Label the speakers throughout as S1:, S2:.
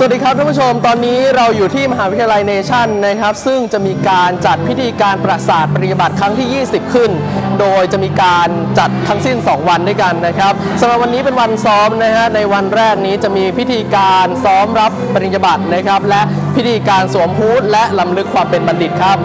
S1: สวัสดีครับท่านผู้ชม ตอนนี้เราอยู่ที่มหาวิทยาลัยเนชั่นนะครับ ซึ่งจะมีการจัดพิธีการประสาทปริญญาบัตรครั้งที่ 20 ขึ้น โดยจะมีการจัดทั้งสิ้น 2 วันด้วยกันนะครับสำหรับวันนี้เป็นวันซ้อมนะฮะในวันแรกนี้จะมีพิธีการซ้อมรับปริญญาบัตรนะครับ และพิธีการสวมฮูดและลำลึกความเป็นบัณฑิตครับ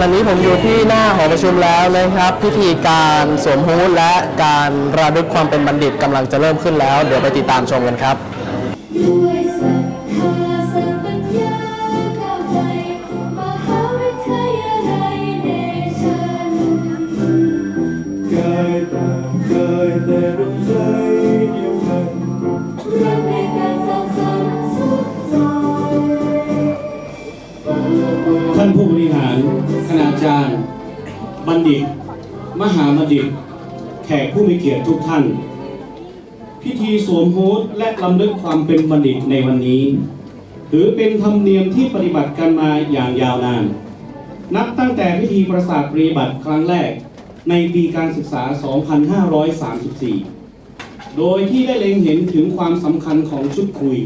S2: วันนี้ผมอ
S1: ยู่ที่หน้าหอประชุมแล้วนะครับ พิธีการสวมฮูดและการระลึกความเป็นบัณฑิตกำลังจะเริ่มขึ้นแล้ว เดี๋ยวไปติดตามชมกันครับ
S3: ริหาร ค
S4: ณาจารย์ บัณฑิต มหาบัณฑิต แขกผู้มีเกียรติทุกท่าน พิธีสวมฮูดและลำลึกความเป็นบัณฑิตในวันนี้ ถือเป็นธรรมเนียมที่ปฏิบัติกันมาอย่างยาวนาน นับตั้งแต่พิธีประสาทปริบัติครั้งแรกในปีการศึกษา 2534 โดยที่ได้เล็งเห็นถึงความสำคัญของชุดคุย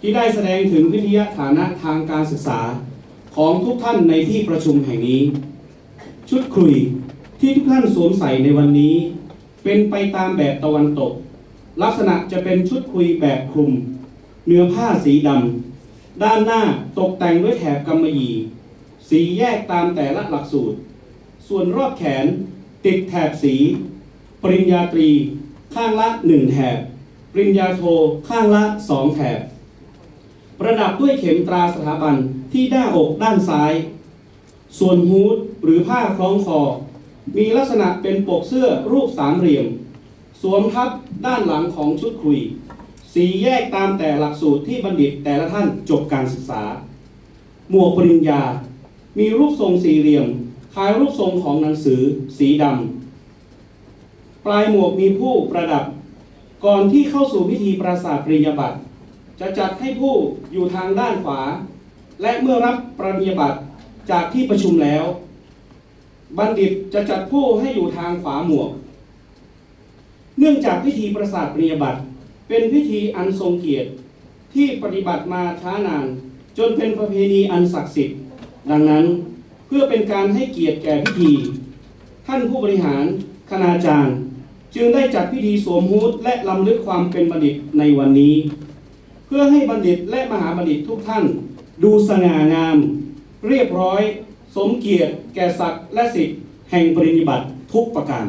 S4: ที่ได้แสดงถึงวิทยาฐานะทางการศึกษา ของทุกท่านในที่ประชุมแห่งนี้ ชุดคุยที่ทุกท่านสวมใส่ในวันนี้ เป็นไปตามแบบตะวันตก ลักษณะจะเป็นชุดคุยแบบคลุม เนื้อผ้าสีดำด้านหน้าตกแต่งด้วยแถบกำมะหยี่สีแยกตามแต่ละหลักสูตร ส่วนรอบแขนติดแถบสี ปริญญาตรี ข้างละหนึ่งแถบ ปริญญาโทข้างละสองแถบ ประดับด้วยเข็มตราสถาบัน ที่หน้าอกด้านซ้าย ส่วนฮูดหรือผ้าคล้องคอ มีลักษณะเป็นปกเสื้อรูปสามเหลี่ยม สวมทับด้านหลังของชุดคุย สีแยกตามแต่หลักสูตรที่บัณฑิตแต่ละท่านจบการศึกษา หมวกปริญญา มีรูปทรงสี่เหลี่ยม คล้ายรูปทรงของหนังสือสีดำปลายหมวกมีผู้ประดับ ก่อนที่เข้าสู่พิธีประสาทปริญญาบัตรจะจัดให้ผู้อยู่ทางด้านขวา และเมื่อรับปริญญาบัตรจากที่ประชุมแล้ว บัณฑิตจะจัดผู้ให้อยู่ทางขวาหมวก เนื่องจากพิธีประสาทปริญญาบัตรเป็นพิธีอันทรงเกียรติที่ปฏิบัติมาช้านาน จนเป็นประเพณีอันศักดิ์สิทธิ์ ดังนั้นเพื่อเป็นการให้เกียรติแก่พิธี ท่านผู้บริหารคณาจารย์ จึงได้จัดพิธีสวมฮูดและลำลึกความเป็นบัณฑิตในวันนี้ เพื่อให้บัณฑิตและมหาบัณฑิตทุกท่าน ดูสง่างาม เรียบร้อย สมเกียรติแก่ศักดิ์และสิทธิ์แห่งปริญิบัติทุกประการ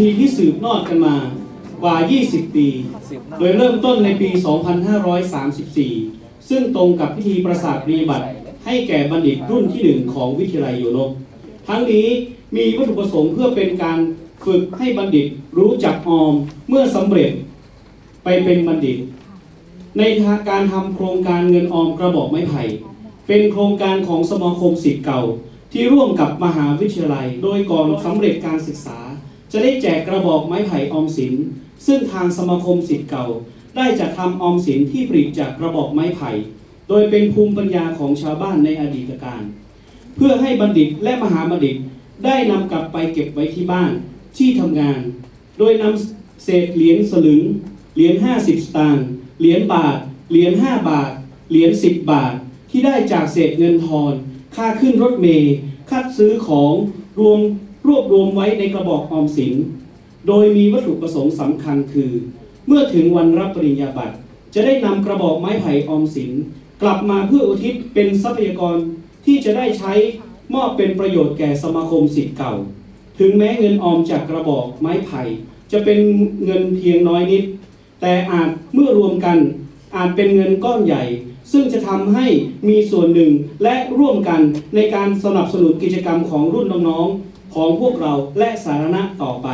S4: ธีที่สืบนอดกันมากว่า 20 ปี โดยเริ่มต้นในปี 2534 ซึ่งตรงกับพิธีประสาทปฏิบัติให้แก่บัณฑิตรุ่นที่หนึ่งของวิทยาลัยโยนกทั้งนี้มีวัตถุประสงค์เพื่อเป็นการฝึกให้บัณฑิตรู้จักออมเมื่อสำเร็จไปเป็นบัณฑิต ในการทำโครงการเงินออมกระบอกไม้ไผ่ เป็นโครงการของสมาคมศิษย์เก่าที่ร่วมกับมหาวิทยาลัย โดยก่อนสำเร็จการศึกษา จะได้แจกกระบอกไม้ไผ่ออมสิน ซึ่งทางสมาคมศิษย์เก่า ได้จัดทำออมสินที่ผลิตจากกระบอกไม้ไผ่ โดยเป็นภูมิปัญญาของชาวบ้านในอดีตการ เพื่อให้บัณฑิตและมหาบัณฑิตได้นำกลับไปเก็บไว้ที่บ้านที่ทำงาน โดยนำเศษเหรียญสลึง เหรียญ50 สตางค์ เหรียญบาท เหรียญ5บาท เหรียญ10 บาท ที่ได้จากเศษเงินทอน ค่าขึ้นรถเมล์ค่าซื้อของรวม รวบรวมไว้ในกระบอกออมสิน โดยมีวัตถุประสงค์สำคัญคือ เมื่อถึงวันรับปริญญาบัตร จะได้นำกระบอกไม้ไผ่ออมสิน กลับมาเพื่ออุทิศเป็นทรัพยากรที่จะได้ใช้มอบเป็นประโยชน์แก่สมาคมสิทธิ์เก่า ถึงแม้เงินออมจากกระบอกไม้ไผ่ จะเป็นเงินเพียงน้อยนิด แต่อาจเมื่อรวมกันอาจเป็นเงินก้อนใหญ่ ซึ่งจะทำให้มีส่วนหนึ่งและร่วมกันในการสนับสนุนกิจกรรมของรุ่นน้องๆ ของพวกเราและสาธารณะต่อไป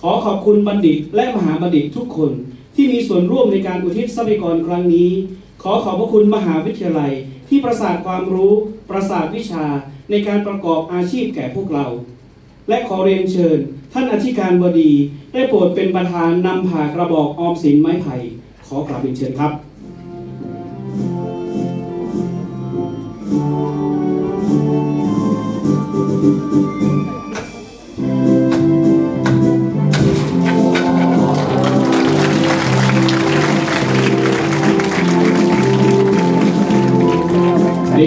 S4: ขอขอบคุณบัณฑิตและมหาบัณฑิตทุกคนที่มีส่วนร่วมในการอุทิศทรัพยากรครั้งนี้ ขอขอบพระคุณมหาวิทยาลัย ที่ประสาทความรู้ ประสาทวิชาในการประกอบอาชีพแก่พวกเรา และขอเรียนเชิญ ท่านอธิการบดี ได้โปรดเป็นประธานนำผ่ากระบอกออมสินไม้ไผ่ขอกราบเรียนเชิญครับเรี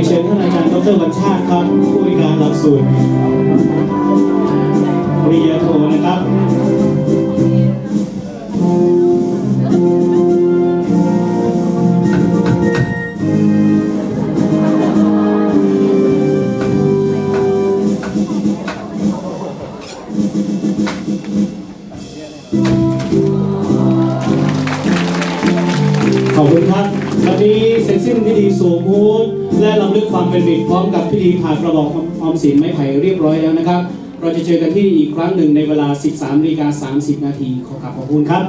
S4: เชิญท่านอาจารย์ดรบัญชาติครับผู้บริการหลักสูตริดพร้อมกับพิธีผ่ากระบอกออมสินไม้ไผ่เรียบร้อยแล้วนะครับ เราจะเจอกันที่อีกครั้งหนึ่งในเวลา 13นาฬิกา30 นาทีขอกราบขอบคุณครับ